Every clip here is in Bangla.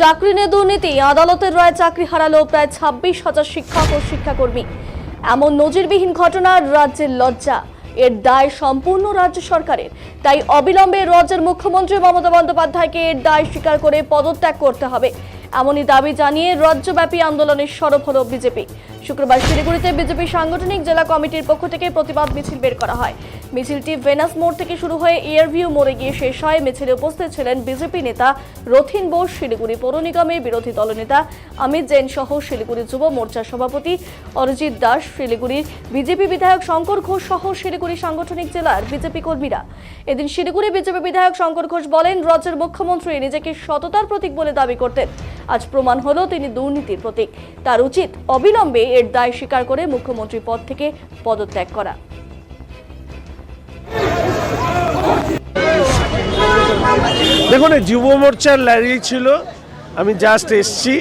চাকরি নিয়ে দুর্নীতি, আদালতের রায় চাকরি হারালো প্রায় ছাব্বিশ হাজার শিক্ষক ও শিক্ষাকর্মী। এমন নজিরবিহীন ঘটনার রাজ্যের লজ্জা। এর দায় সম্পূর্ণ রাজ্য সরকারের। তাই অবিলম্বে রাজ্যের মুখ্যমন্ত্রী মমতা বন্দ্যোপাধ্যায়কে এর দায় স্বীকার করে পদত্যাগ করতে হবে। এমনই দাবি জানিয়ে রাজ্যব্যাপী আন্দোলনের সরব হল বিজেপি। শুক্রবার শিলিগুড়িতে বিজেপি সাংগঠনিক জেলা কমিটির পক্ষ থেকে প্রতিবাদ মিছিল বের করা হয়। মিছিলটি ভেনাস মোড় থেকে শুরু হয়ে এয়ারভিউ মোড়ে গিয়ে শেষ হয়। মিছিলে উপস্থিত ছিলেন বিজেপি নেতা রথিন বোস, শিলিগুড়ি পৌর নিগমের বিরোধী দলনেতা অমিত জৈন সহ শিলিগুড়ি যুব মোর্চার সভাপতি অরিজিৎ দাস, শিলিগুড়ির বিজেপি বিধায়ক শঙ্কর ঘোষ সহ শিলিগুড়ি সাংগঠনিক জেলার বিজেপি কর্মীরা। এদিন শিলিগুড়ি বিজেপি বিধায়ক শঙ্কর ঘোষ বলেন, রাজ্যের মুখ্যমন্ত্রী নিজেকে সততার প্রতীক বলে দাবি করতেন। আজ প্রমাণ হলো তিনি দুর্নীতির প্রতীক। তার উচিত অবিলম্বে এর দায় স্বীকার করে মুখ্যমন্ত্রী পদ থেকে পদত্যাগ করা। দেখুন যুব মোর্চার র্যালি ছিল। আমি জাস্ট এসছি।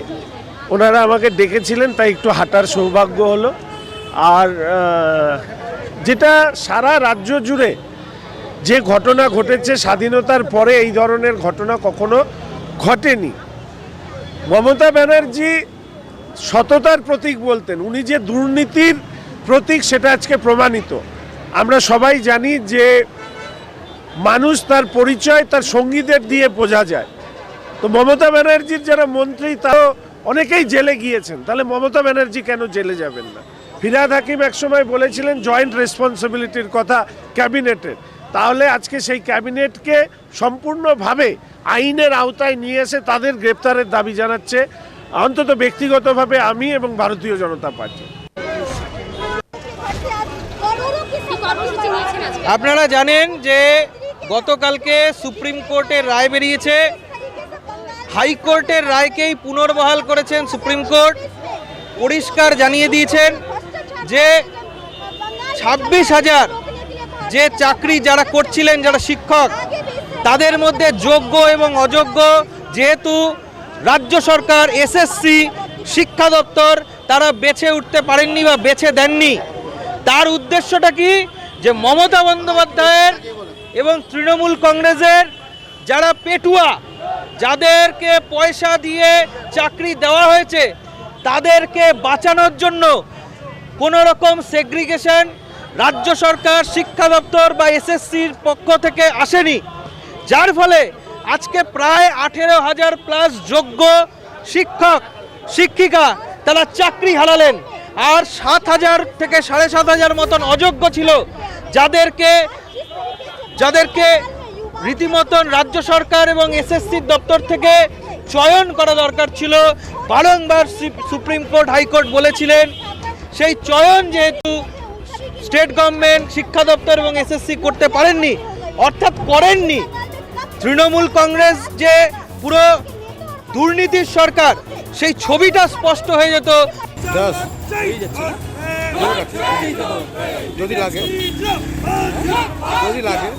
ওনারা আমাকে ডেকেছিলেন, তাই একটু হাঁটার সৌভাগ্য হলো। আর যেটা সারা রাজ্য জুড়ে যে ঘটনা ঘটেছে, স্বাধীনতার পরে এই ধরনের ঘটনা কখনো ঘটেনি। মমতা ব্যানার্জি সততার প্রতীক বলতেন। উনি যে দুর্নীতির প্রতীক, সেটা আজকে প্রমাণিত। আমরা সবাই জানি যে মানুষ তার পরিচয় তার সঙ্গীদের দিয়ে বোঝা যায়। তো মমতা ব্যানার্জির যারা মন্ত্রী তারও অনেকেই জেলে গিয়েছেন। তাহলে মমতা ব্যানার্জি কেন জেলে যাবেন না? ফিরাদ হাকিম একসময় বলেছিলেন জয়েন্ট রেসপন্সিবিলিটির কথা ক্যাবিনেটের। তাহলে আজকে সেই ক্যাবিনেটকে সম্পূর্ণভাবে আইনের আওতায় নিয়ে এসে তাদের গ্রেপ্তারের দাবি জানাচ্ছে। অন্তত ব্যক্তিগতভাবে আমি এবং ভারতীয় জনতা পার্টি। আপনারা জানেন যে গতকালকে সুপ্রিম কোর্টের রায় বেরিয়েছে। হাইকোর্টের রায়কেই পুনর্বহাল করেছেন সুপ্রিম কোর্ট। পরিষ্কার জানিয়ে দিয়েছেন যে ছাব্বিশ হাজার যে চাকরি যারা করছিলেন, যারা শিক্ষক, তাদের মধ্যে যোগ্য এবং অযোগ্য, যেহেতু রাজ্য সরকার, এসএসসি, শিক্ষা দপ্তর, তারা বেছে উঠতে পারেননি বা বেছে দেননি। তার উদ্দেশ্যটা কি? যে মমতা বন্দ্যোপাধ্যায়ের এবং তৃণমূল কংগ্রেসের যারা পেটুয়া, যাদেরকে পয়সা দিয়ে চাকরি দেওয়া হয়েছে, তাদেরকে বাঁচানোর জন্য কোনো রকম সেগ্রিগেশন রাজ্য সরকার, শিক্ষা দপ্তর বা এসএসসির পক্ষ থেকে আসেনি। যার ফলে আজকে প্রায় আঠেরো হাজার প্লাস যোগ্য শিক্ষক, শিক্ষিকা তারা চাকরি হারালেন। আর সাত হাজার থেকে সাড়ে সাত হাজার মতন অযোগ্য ছিল। যাদেরকে যাদেরকে রীতিমতন রাজ্য সরকার এবং এসএসসির দপ্তর থেকে চয়ন করা দরকার ছিল, বারংবার সুপ্রিম কোর্ট, হাইকোর্ট বলেছিলেন, সেই চয়ন যেহেতু স্টেট গভর্নমেন্ট, শিক্ষা দপ্তর এবং এসএসসি করতে পারেননি, অর্থাৎ করেননি তৃণমূল কংগ্রেস যে পুরো দুর্নীতির সরকার সেই ছবিটা স্পষ্ট হয়ে যেত। যদি লাগে যদি লাগে।